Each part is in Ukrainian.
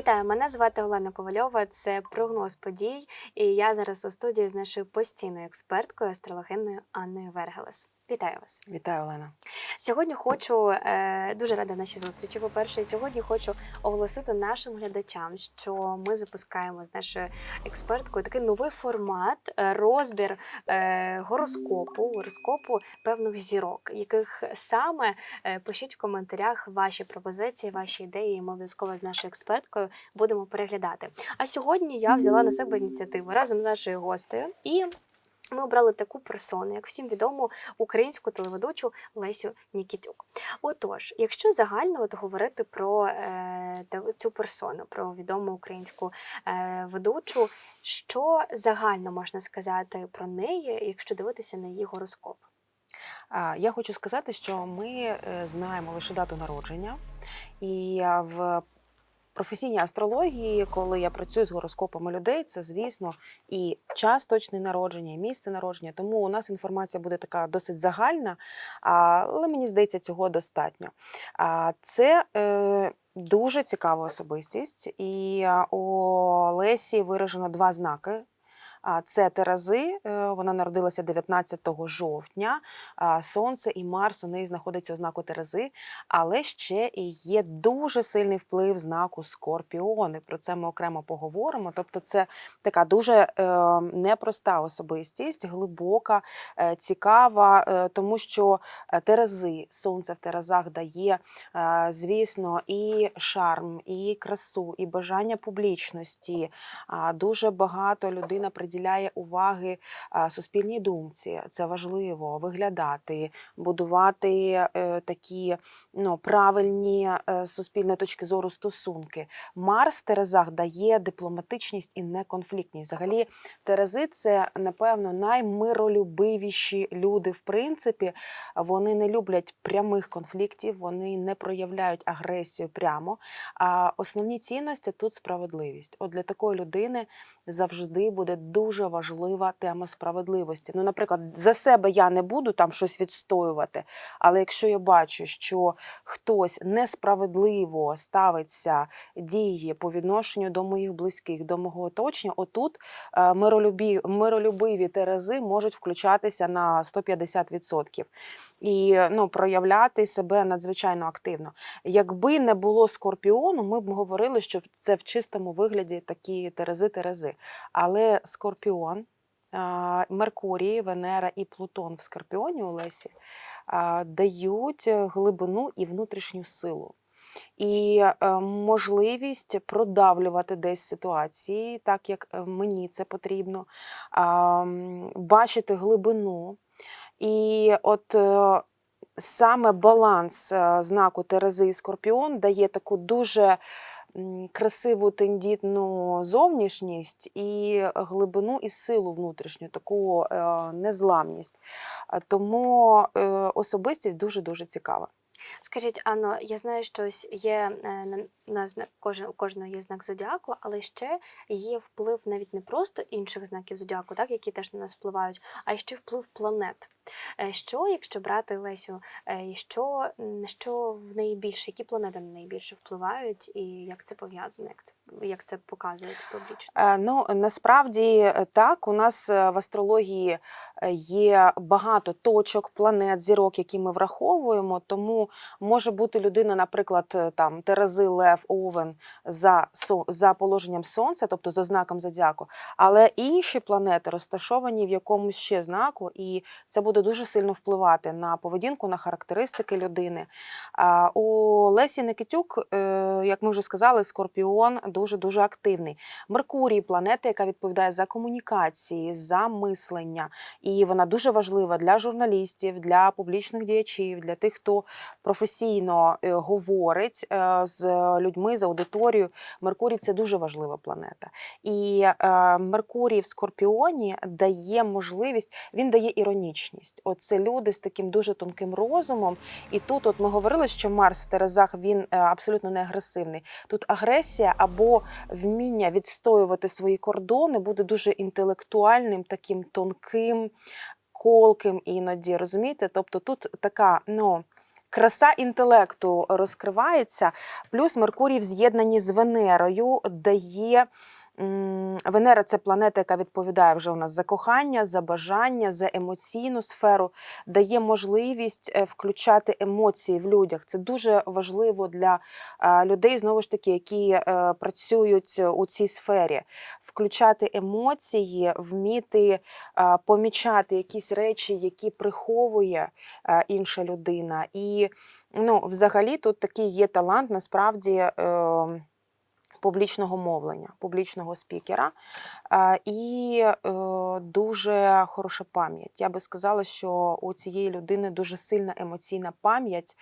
Вітаю, мене звати Олена Ковальова. Це прогноз подій. І я зараз у студії з нашою постійною експерткою, астрологиною Анною Вергелес. Вітаю вас. Вітаю, Олена. Сьогодні хочу е, дуже рада нашій зустрічі. По-перше, сьогодні хочу оголосити нашим глядачам, що ми запускаємо з нашою експерткою такий новий формат, е, розбір е, гороскопу, гороскопу певних зірок, яких саме пишіть в коментарях ваші пропозиції, ваші ідеї. і Ми обов'язково з нашою експерткою будемо переглядати. А сьогодні я взяла на себе ініціативу разом з нашою гостею і. Ми обрали таку персону, як всім відому українську телеведучу Лесю Нікітюк. Отож, якщо загально от говорити про е, цю персону, про відому українську е, ведучу, що загально можна сказати про неї, якщо дивитися на її гороскоп? Я хочу сказати, що ми е, знаємо лише дату народження, і в професійній астрології, коли я працюю з гороскопами людей, це звісно і час точний народження, і місце народження. Тому у нас інформація буде така досить загальна, але мені здається, цього достатньо. А, Це е, дуже цікава особистість, і у Лесі виражено два знаки. Це Терези, е, вона народилася 19 жовтня. Сонце і Марс у неї знаходиться у знаку Терези, але ще і є дуже сильний вплив знаку Скорпіони. Про це ми окремо поговоримо. Тобто, це така дуже е, непроста особистість, глибока, е, цікава, тому що Терези, сонце в Терезах дає, звісно, і шарм, і красу, і бажання публічності. Дуже багато людина приділяє уваги суспільній думці. Це важливо виглядати, будувати е, такі ну, правильні е, суспільної точки зору стосунки. Марс в Терезах дає дипломатичність і неконфліктність. Взагалі, Терези це, напевно, наймиролюбивіші люди, в принципі. Вони не люблять прямих конфліктів, вони не проявляють агресію прямо. А основні цінності тут справедливість. От для такої людини завжди буде дуже важлива тема справедливості. Ну, наприклад, за себе я не буду там щось відстоювати, але якщо я бачу, що хтось несправедливо ставиться дії по відношенню до моїх близьких, до мого оточення, отут е, миролюбі, миролюбиві терези можуть включатися на 150% і ну, проявляти себе надзвичайно активно. Якби не було скорпіону, ми б говорили, що це в чистому вигляді такі терези-терези. Але скорпіон, а, Меркурій, Венера і Плутон в скорпіоні у Лесі дають глибину і внутрішню силу. І е, можливість продавлювати десь ситуації, так як е, мені це потрібно, бачити глибину. І от е, саме баланс знаку Терези і Скорпіон дає таку дуже красиву тендітну зовнішність і глибину і силу внутрішню, таку е, незламність. Тому е, особистість дуже-дуже цікава. Скажіть, Анно, я знаю, що ось є е, на, кожен, у кожного є знак зодіаку, але ще є вплив навіть не просто інших знаків зодіаку, так, які теж на нас впливають, а ще вплив планет. Е, Що, якщо брати Лесю, е, що, що в неї більше, які планети на неї більше впливають, і як це пов'язано, як це, як це показується публічно? Е, Ну, насправді е, так, у нас е, в астрології є багато точок, планет, зірок, які ми враховуємо. Тому може бути людина, наприклад, там Терези, Лев, Овен за, за положенням Сонця, тобто за знаком зодіаку, але інші планети розташовані в якомусь ще знаку, і це буде дуже сильно впливати на поведінку, на характеристики людини. У Лесі Никитюк, як ми вже сказали, Скорпіон дуже дуже активний. Меркурій планета, яка відповідає за комунікації, за мислення, і вона дуже важлива для журналістів, для публічних діячів, для тих, хто професійно е, говорить е, з людьми, з аудиторією. Меркурій це дуже важлива планета. І е, Меркурій в Скорпіоні дає можливість, він дає іронічність. От це люди з таким дуже тонким розумом. І тут, от ми говорили, що Марс в Терезах він абсолютно не агресивний. Тут агресія або вміння відстоювати свої кордони буде дуже інтелектуальним, таким тонким, колким іноді. Розумієте? Тобто тут така, ну. краса інтелекту розкривається. Плюс Меркурій в з'єднанні з Венерою дає. Венера це планета, яка відповідає вже у нас за кохання, за бажання, за емоційну сферу, дає можливість е, включати емоції в людях. Це дуже важливо для е, людей, знову ж таки, які е, працюють у цій сфері. Включати емоції, вміти помічати якісь речі, які приховує інша людина. І ну, взагалі тут такий є талант насправді. Публічного мовлення, публічного спікера Е, і е, дуже хороша пам'ять. Я би сказала, що у цієї людини дуже сильна емоційна пам'ять,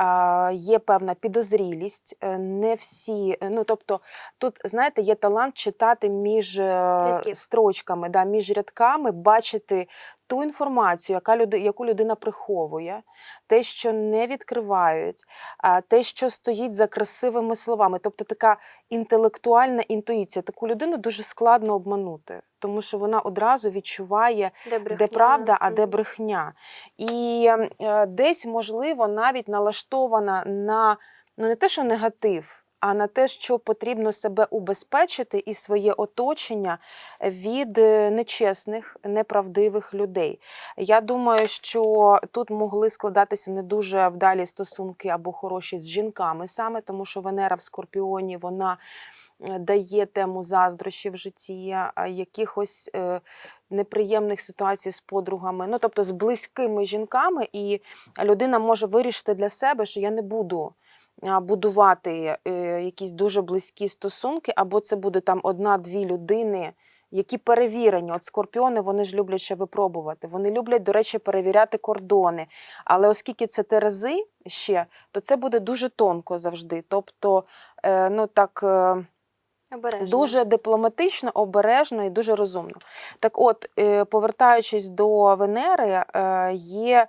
е, є певна підозрілість. Не всі, ну тобто, тут знаєте, є талант читати між Рядків. строчками, да, між рядками, бачити ту інформацію, яка люди, яку людина приховує, те, що не відкривають, а, те, що стоїть за красивими словами. Тобто така інтелектуальна інтуїція. Таку людину дуже складно обманути, тому що вона одразу відчуває, Де, брехня? де правда, а де брехня. І е, десь, можливо, навіть налаштована на ну не те, що негатив. А на те, що потрібно себе убезпечити і своє оточення від е, нечесних, неправдивих людей. Я думаю, що тут могли складатися не дуже вдалі стосунки або хороші з жінками саме, тому що Венера в Скорпіоні вона е, дає тему заздрощі в житті, якихось е, неприємних ситуацій з подругами, ну тобто з близькими жінками, і людина може вирішити для себе, що я не буду. Будувати е, якісь дуже близькі стосунки, або це буде там одна-дві людини, які перевірені. От скорпіони вони ж люблять ще випробувати. Вони люблять, до речі, перевіряти кордони. Але оскільки це терези ще, то це буде дуже тонко завжди. Тобто, е, ну так. е, Обережно. Дуже дипломатично, обережно і дуже розумно. Так от, повертаючись до Венери, є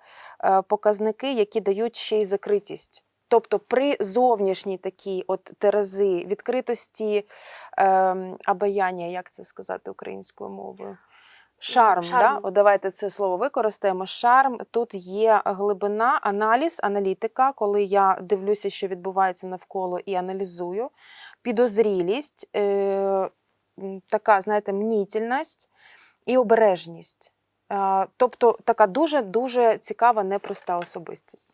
показники, які дають ще й закритість. Тобто при зовнішній такій от терези, відкритості, ем, обаяння, як це сказати українською мовою? Шарм, Шарм. Да? От давайте це слово використаємо. Шарм. Тут є глибина, аналіз, аналітика, коли я дивлюся, що відбувається навколо і аналізую підозрілість, е, така, знаєте, мнітільність і обережність. Е, Тобто така дуже-дуже цікава, непроста особистість.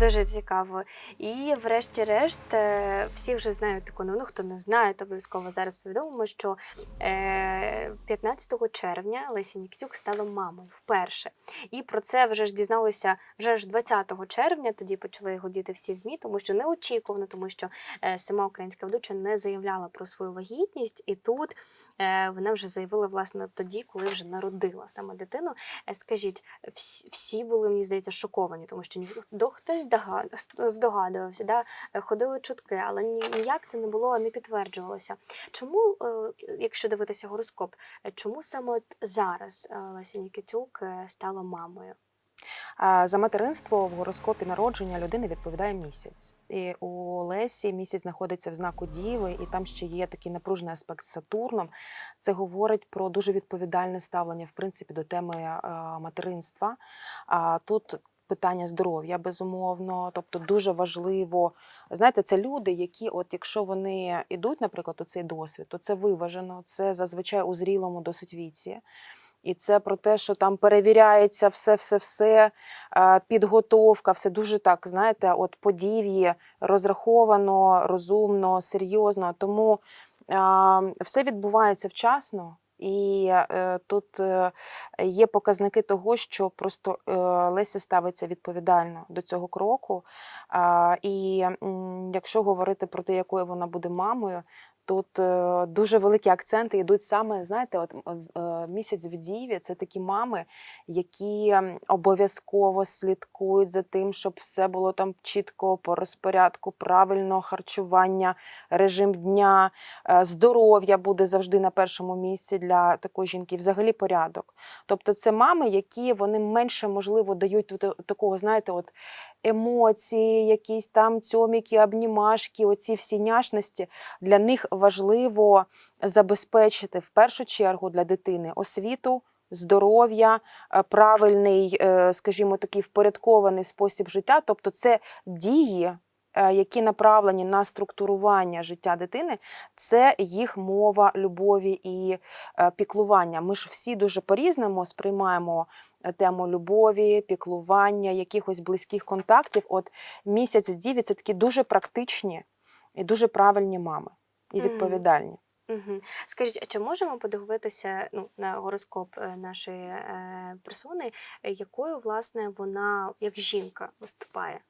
Дуже цікаво. І, врешті-решт, е, всі вже знають таку новину. Хто не знає, то обов'язково зараз повідомимо, що е, 15 червня Леся Нікітюк стала мамою вперше. І про це вже ж дізналися вже ж 20 червня. Тоді почали гудіти всі змі, тому що неочікувано, тому що е, сама українська ведуча не заявляла про свою вагітність, і тут е, вона вже заявила власне тоді, коли вже народила саме дитину. Е, Скажіть, всі, були, мені здається, шоковані, тому що ніхто хтось здогадувався, да? ходили чутки, але ніяк це не було, не підтверджувалося. Чому, е, якщо дивитися гороскоп, чому саме от зараз е, Леся Нікітюк е, стала мамою? За материнство в гороскопі народження людини відповідає місяць. І у Лесі місяць знаходиться в знаку Діви, і там ще є такий напружений аспект з Сатурном. Це говорить про дуже відповідальне ставлення, в принципі, до теми материнства. А тут питання здоров'я, безумовно. Тобто дуже важливо. Знаєте, це люди, які, от якщо вони йдуть, наприклад, у цей досвід, то це виважено, це зазвичай у зрілому досить віці. І це про те, що там перевіряється все, все, все, е, підготовка, все дуже так, знаєте, от подів'ї розраховано, розумно, серйозно. Тому все відбувається вчасно. І е, тут е, є показники того, що просто е, Леся ставиться відповідально до цього кроку. І якщо говорити про те, якою вона буде мамою, Тут е, дуже великі акценти йдуть саме, знаєте, от е, місяць в Діві це такі мами, які обов'язково слідкують за тим, щоб все було там чітко по розпорядку, правильно харчування, режим дня, е, здоров'я буде завжди на першому місці для такої жінки, взагалі порядок. Тобто це мами, які вони менше можливо дають такого, знаєте, от емоції, якісь там цьоміки, обнімашки, оці всі няшності. Для них важливо забезпечити в першу чергу для дитини освіту. Здоров'я, е, правильний, е, скажімо, такий впорядкований спосіб життя, тобто це дії, е, які направлені на структурування життя дитини, це їх мова любові і піклування. Ми ж всі дуже по-різному сприймаємо тему любові, піклування, якихось близьких контактів. От місяць діві це такі дуже практичні і дуже правильні мами і відповідальні. Угу. Скажіть, а чи можемо подивитися ну, на гороскоп е, нашої е, персони, якою власне вона як жінка виступає?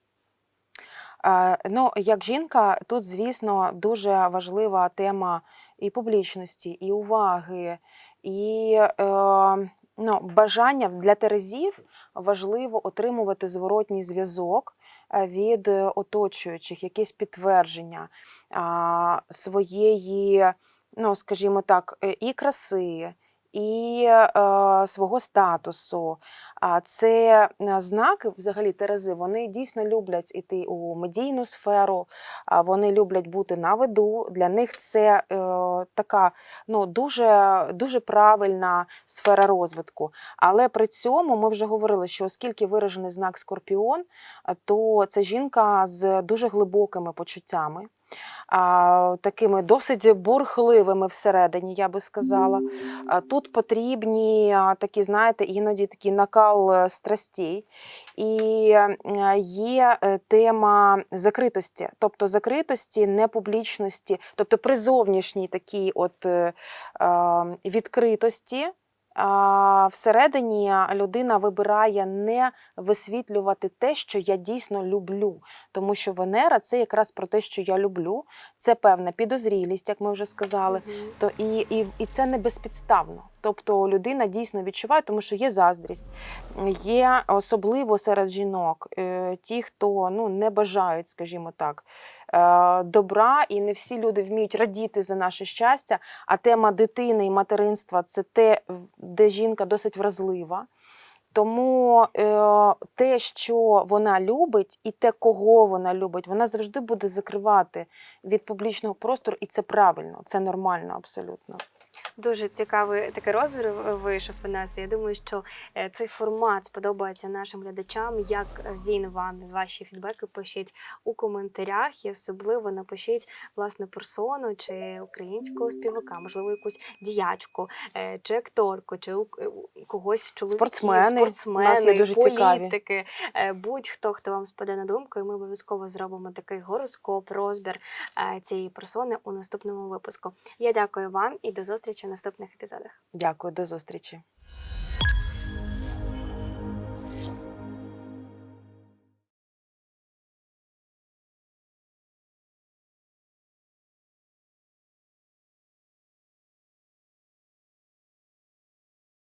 Е, Ну, як жінка, тут, звісно, дуже важлива тема і публічності, і уваги, і е, ну, бажання для Терезів важливо отримувати зворотній зв'язок від е, оточуючих, якесь підтвердження своєї, ну, скажімо так, е, і краси. І е, свого статусу. А це е, знаки, взагалі, Терези, вони дійсно люблять іти у медійну сферу, вони люблять бути на виду. Для них це е, така ну, дуже, дуже правильна сфера розвитку. Але при цьому ми вже говорили, що оскільки виражений знак Скорпіон, то це жінка з дуже глибокими почуттями. А, такими досить бурхливими всередині, я би сказала. А, Тут потрібні а, такі, знаєте, іноді такий накал е, страстей. І е, є е, тема закритості, тобто закритості, непублічності, тобто при зовнішній такій от відкритості. Всередині людина вибирає не висвітлювати те, що я дійсно люблю, тому що Венера це якраз про те, що я люблю. Це певна підозрілість, як ми вже сказали. Мгм. То і, і, і це не безпідставно. Тобто людина дійсно відчуває, тому що є заздрість, є особливо серед жінок е, ті, хто ну, не бажають, скажімо так, е, добра, і не всі люди вміють радіти за наше щастя. А тема дитини і материнства це те, де жінка досить вразлива. Тому е, те, що вона любить, і те, кого вона любить, вона завжди буде закривати від публічного простору, і це правильно, це нормально абсолютно. Дуже цікавий такий розбір вийшов у нас. Я думаю, що е, цей формат сподобається нашим глядачам. Як він вам ваші фідбеки пишіть у коментарях, і особливо напишіть власне персону чи українського співака, можливо, якусь діячку, е, чи акторку, чи когось чоловіків, Спортсмени. Спортсмени, нас є дуже політики, е, будь-хто, хто вам спаде на думку, і ми обов'язково зробимо такий гороскоп, розбір цієї персони у наступному випуску. Я дякую вам і до зустрічі наступних епізодах. Дякую, до зустрічі.